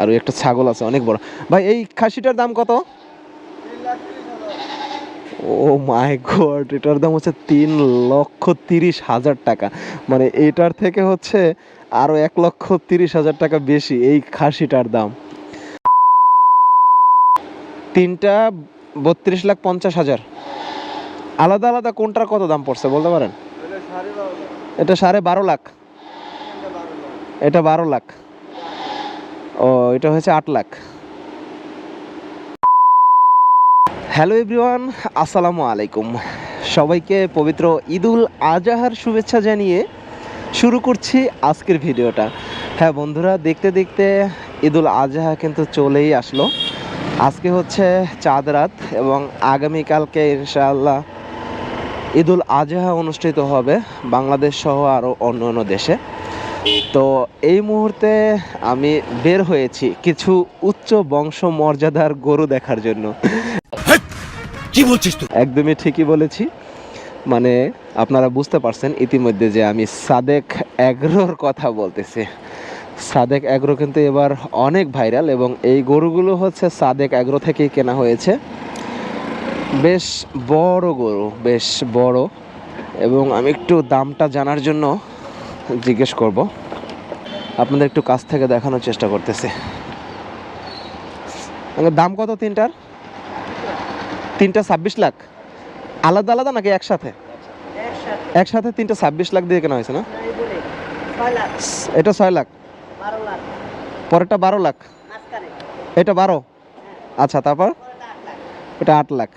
আর ওই একটা ছাগল আছে, অনেক বড়। ভাই, এই খাসিটার দাম কত? ও মাই গড, এটার দাম হচ্ছে তিন লক্ষ তিরিশ হাজার টাকা। মানে এটার থেকে হচ্ছে আরও এক লক্ষ তিরিশ হাজার টাকা বেশি এই খাসিটার দাম। তিনটা বত্রিশ লাখ পঞ্চাশ হাজার। আলাদা আলাদা, কোনটার কত দাম পড়ছে বলতে পারেন? এটা সাড়ে বারো লাখ। এটা বারো লাখ। ও, এটা হচ্ছে আট লাখ। হ্যালো এভরিওয়ান, আসসালামু আলাইকুম। সবাইকে পবিত্র ঈদুল আজহার শুভেচ্ছা জানিয়ে শুরু করছি আজকের ভিডিওটা। হ্যাঁ বন্ধুরা, দেখতে দেখতে ঈদুল আজহা কিন্তু চলেই আসলো। আজকে হচ্ছে চাঁদ রাত এবং আগামীকালকে ইনশাআল্লাহ ঈদুল আজহা অনুষ্ঠিত হবে বাংলাদেশ সহ আরও অন্য অন্য দেশে। তো এই মুহূর্তে আমি বের হয়েছি কিছু উচ্চ বংশ মর্যাদার গরু দেখার জন্য। কি বলছিস তুই? একদমই ঠিকই বলেছি। মানে আপনারা বুঝতে পারছেন ইতিমধ্যে যে আমি সাদেক অ্যাগ্রোর কথা বলতেছি। সাদেক অ্যাগ্রো কিন্তু এবার অনেক ভাইরাল এবং এই গরুগুলো হচ্ছে সাদেক অ্যাগ্রো থেকেই কেনা হয়েছে। বেশ বড় গরু বেশ বড়। এবং আমি একটু দামটা জানার জন্য জিজ্ঞেস করব। আপনাদের একটু কাছ থেকে দেখানোর চেষ্টা করতেছি। দাম কত তিনটার? তিনটা ছাব্বিশ লাখ। আলাদা আলাদা নাকি একসাথে? একসাথে তিনটা ছাব্বিশ লাখ দিয়ে কেনা হয়েছে না? এটা ছয় লাখ। পরেরটা বারো লাখ। এটা বারো? আচ্ছা তারপর? এটা আট লাখ।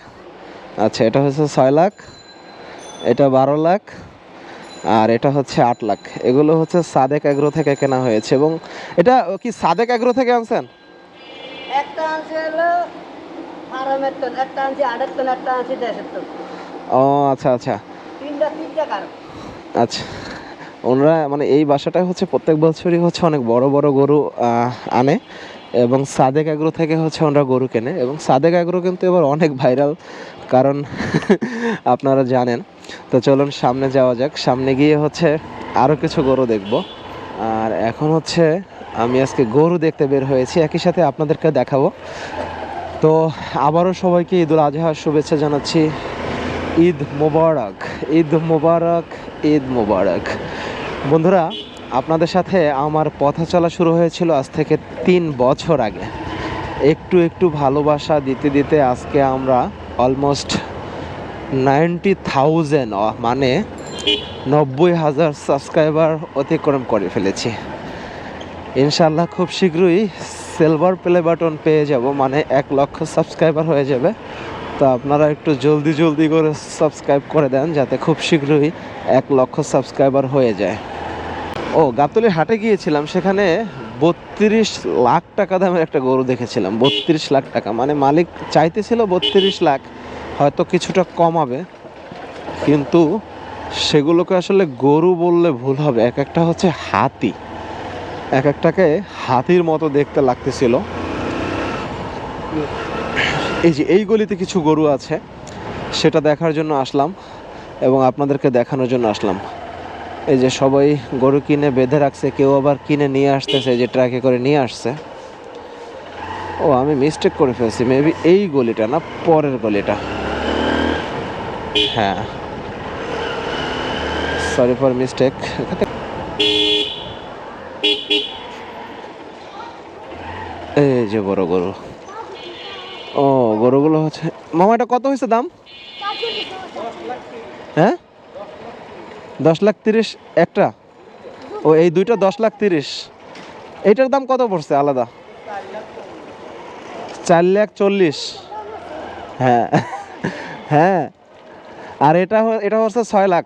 আচ্ছা এটা হচ্ছে ছয় লাখ। এটা বারো লাখ। আর এটা হচ্ছে আট লাখ। এগুলো হচ্ছে সাদেক অ্যাগ্রো থেকে কেনা হয়েছে। এবং এটা কি সাদেক অ্যাগ্রো থেকে আনছেন? ও আচ্ছা আচ্ছা। আচ্ছা। ওনারা মানে এই বাসাটা হচ্ছে প্রত্যেক বছরই হচ্ছে অনেক বড় বড় গরু আনে। এবং সাদেক অ্যাগ্রো থেকে হচ্ছে ওনারা গরু কেনে। এবং সাদেক অ্যাগ্রো কিন্তু এবার অনেক ভাইরাল কারণ আপনারা জানেন। তো চলুন সামনে যাওয়া যাক। সামনে গিয়ে হচ্ছে আরও কিছু গরু দেখব। আর এখন হচ্ছে আমি আজকে গরু দেখতে বের হয়েছি। একই সাথে আপনাদেরকে দেখাবো। তো আবারও সবাইকে ঈদুল আজহার শুভেচ্ছা জানাচ্ছি। ঈদ মোবারক ঈদ মোবারক ঈদ মোবারক। বন্ধুরা, আপনাদের সাথে আমার পথ চলা শুরু হয়েছিল আজ থেকে তিন বছর আগে। একটু একটু ভালোবাসা দিতে দিতে আজকে আমরা অলমোস্ট নাইনটি থাউজেন্ড মানে নব্বই হাজার সাবস্ক্রাইবার অতিক্রম করে ফেলেছি। ইনশাল্লাহ খুব শীঘ্রই সিলভার প্লে বাটন পেয়ে যাব মানে এক লক্ষ সাবস্ক্রাইবার হয়ে যাবে। তো আপনারা একটু জলদি জলদি করে সাবস্ক্রাইব করে দেন, যাতে খুব শীঘ্রই এক লক্ষ সাবস্ক্রাইবার হয়ে যায়। ও গাবতলির হাটে গিয়েছিলাম, সেখানে বত্রিশ লাখ টাকা দামের একটা গরু দেখেছিলাম, বত্রিশ লাখ টাকা মানে মালিক চাইতেছিল বত্রিশ লাখ। হয়তো কিছুটা কমাবে, কিন্তু সেগুলোকে আসলে গরু বললে ভুল হবে। এক একটা হচ্ছে হাতি। এক একটাকে হাতির মতো দেখতে লাগতেছিল। এই যে এই গলিতে কিছু গরু আছে, সেটা দেখার জন্য আসলাম এবং আপনাদেরকে দেখানোর জন্য আসলাম। এই যে সবাই গরু কিনে বেঁধে রাখছে, কেউ আবার কিনে নিয়ে আসতেছে যে ট্রাকে করে নিয়ে আসছে। ও, আমি মিস্টেক করে ফেলছি। মেবি এই গলিটা না, পরের গলিটা। হ্যাঁ। সরি ফর মিস্টেক এই যে বড় গরু। ও, গরুগুলো হচ্ছে, মামা, এটা কত হয়েছে দাম? হ্যাঁ? দশ লাখ তিরিশ, একটা? ও, এই দুইটা দশ লাখ তিরিশ। এইটার দাম কত পড়ছে? আলাদা। চার লাখ চল্লিশ। হ্যাঁ। হ্যাঁ। আর এটা এটা হচ্ছে ছয় লাখ।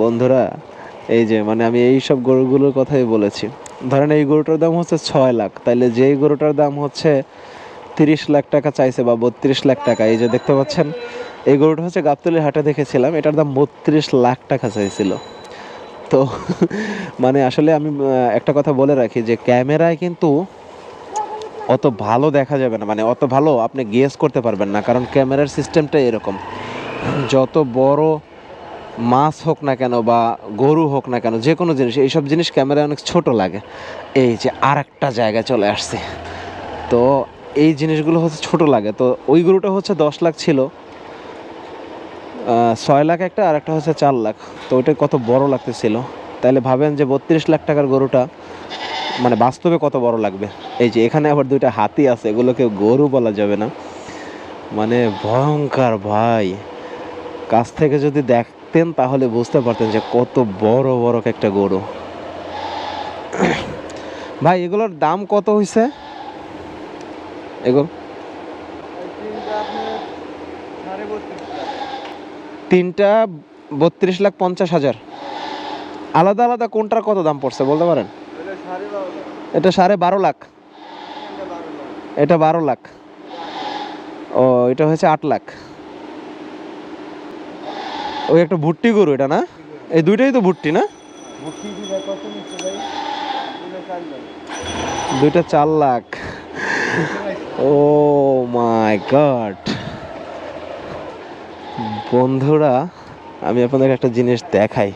বন্ধুরা, এই যে মানে আমি এই সব গরুগুলোর কথাই বলেছি। ধরেন এই গরুটার দাম হচ্ছে ছয় লাখ, তাইলে যেই গরুটার দাম হচ্ছে তিরিশ লাখ টাকা চাইছে বা বত্রিশ লাখ টাকা, এই যে দেখতে পাচ্ছেন, এই গরুটা হচ্ছে গাবতলির হাটে দেখেছিলাম, এটার দাম বত্রিশ লাখ টাকা চাইছিল। তো মানে আসলে আমি একটা কথা বলে রাখি যে ক্যামেরায় কিন্তু অত ভালো দেখা যাবে না। মানে অত ভালো আপনি গেস করতে পারবেন না, কারণ ক্যামেরার সিস্টেমটা এরকম। যত বড় মাছ হোক না কেন বা গরু হোক না কেন, যে কোনো জিনিস, এইসব জিনিস ক্যামেরায় অনেক ছোট লাগে। এই যে আর একটা জায়গায় চলে আসছে। তো এই জিনিসগুলো হচ্ছে ছোট লাগে। তো ওই গরুটা হচ্ছে দশ লাখ ছিল। ছয় লাখ একটা, আর একটা হচ্ছে চার লাখ। তো ওইটা কত বড় লাগতেছিল। তাহলে ভাবেন যে বত্রিশ লাখ টাকার গরুটা মানে বাস্তবে কত বড় লাগবে? এই যে এখানে আবার দুইটা হাতি আছে এগুলোকে গরু বলা যাবে না। মানে ভয়ঙ্কর ভাই। কাছ থেকে যদি দেখতেন তাহলে বুঝতে পারতেন যে কত বড় বড় একটা গরু। ভাই, এগুলোর দাম কত হয়েছে এগুলো? তিনটা বত্রিশ লাখ পঞ্চাশ হাজার। আলাদা আলাদা কোনটার কত দাম পড়ছে, বলতে পারেন? এটা সাড়ে বারো লাখ। এটা বারো লাখ। ও, এটা হচ্ছে আট লাখ। ওই একটা ভুট্টি গরু এটা না? এই দুইটাই তো ভুট্টি না? দুইটা চার লাখ। ও মাই গড। বন্ধুরা, আমি আপনাদের একটা জিনিস দেখাই।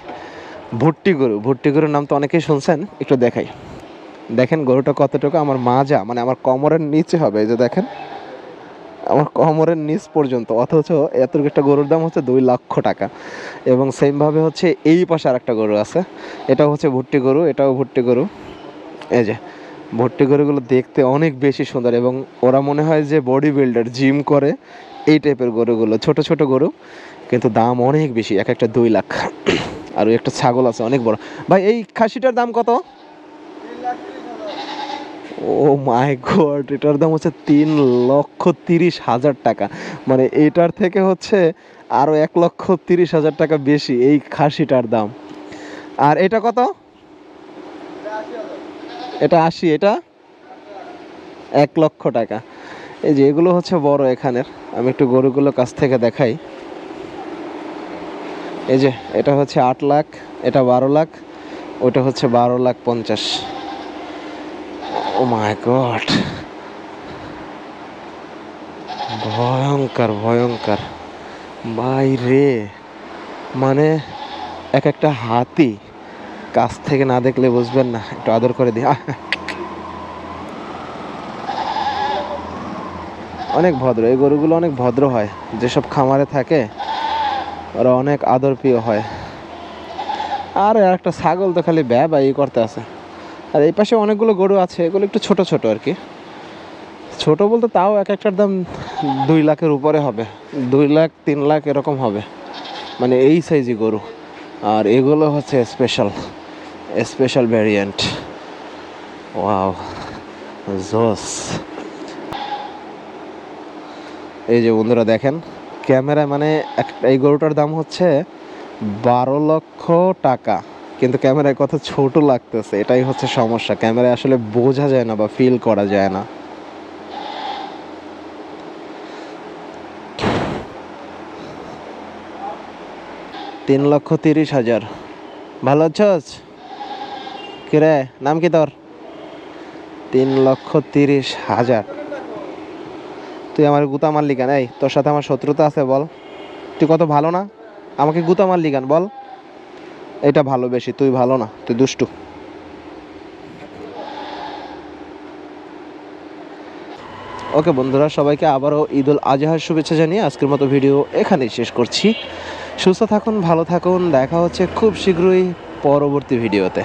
ভুট্টি গরু। ভুট্টি গরুর নাম তো অনেকেই শুনছেন, একটু দেখাই। দেখেন গরুটা কতটুকু? আমার মাজা মানে আমার কোমরের নিচে হবে, এই যে দেখেন। আমার কোমরের নিচ পর্যন্ত, অথচ এতটুকু একটা গরুর দাম হচ্ছে দুই লক্ষ টাকা। এবং সেমভাবে হচ্ছে এই পাশে আর একটা গরু আছে। এটাও হচ্ছে ভুট্টি গরু, এটাও ভুট্টি গরু। এই যে, ভুট্টি গরুগুলো দেখতে অনেক বেশি সুন্দর এবং ওরা মনে হয় যে বডি বিল্ডার জিম করে এই টাইপের গরুগুলো, ছোট ছোট গরু, কিন্তু দাম অনেক বেশি, এক একটা দুই লাখ। আর একটা ছাগল আছে, অনেক বড়। ভাই, এই খাসিটার দাম কত? ও মাই গড এটার দাম হচ্ছে তিন লক্ষ তিরিশ হাজার টাকা। মানে এটার থেকে হচ্ছে আরও এক লক্ষ তিরিশ হাজার টাকা বেশি এই খাসিটার দাম। আর এটা কত? এটা আশি, এটা? এক লক্ষ টাকা। এই যে এগুলো হচ্ছে বড় এখানের। আমি একটু গরুগুলো কাছ থেকে দেখাই। এই যে এটা হচ্ছে আট লাখ, এটা বারো লাখ, ওটা হচ্ছে বারো লাখ পঞ্চাশ। ও মাই গড ভয়ঙ্কর ভয়ঙ্কর। ভাই রে। মানে এক একটা হাতি কাছ থেকে না দেখলে বুঝবেন না, একটু আদর করে দিই। অনেক ভদ্র, এই গরুগুলো অনেক ভদ্র হয়। যেসব খামারে থাকে, ওরা অনেক আদর প্রিয় হয়। আর একটা ছাগল তো খালি ব্যা বা ই করতে আছে। আর এই পাশে অনেকগুলো গরু আছে, এগুলো একটু ছোট ছোট আর কি। ছোট বলতে তাও এক একটার দাম দুই লাখের উপরে হবে। দুই লাখ, তিন লাখ এরকম হবে। মানে এই সাইজই গরু। আর এগুলো হচ্ছে স্পেশাল স্পেশাল ভ্যারিয়েন্ট ওয়াও জোস। এই যে বন্ধুরা দেখেন, ক্যামেরায় মানে এই গরুটার দাম হচ্ছে বারো লক্ষ টাকা। কিন্তু ক্যামেরায় কত ছোট লাগতেছে, এটাই হচ্ছে সমস্যা। ক্যামেরায় আসলে বোঝা যায় না বা ফিল করা যায় না। তিন লক্ষ তিরিশ হাজার। ভালো আছস? কিরে নাম কি তোর? তিন লক্ষ তিরিশ হাজার। তুই আমার গুতা মারলি কেন এই তোর সাথে আমার শত্রুতা আছে, বল। তুই কত ভালো না? আমাকে গুতা মারলি কেন বল। এটা ভালো বেশি, তুই ভালো না, তুই দুষ্টু। ওকে বন্ধুরা, সবাইকে আবারও ঈদ উল আজহার শুভেচ্ছা জানিয়ে আজকের মতো ভিডিও এখানেই শেষ করছি। সুস্থ থাকুন, ভালো থাকুন, দেখা হচ্ছে খুব শীঘ্রই পরবর্তী ভিডিওতে।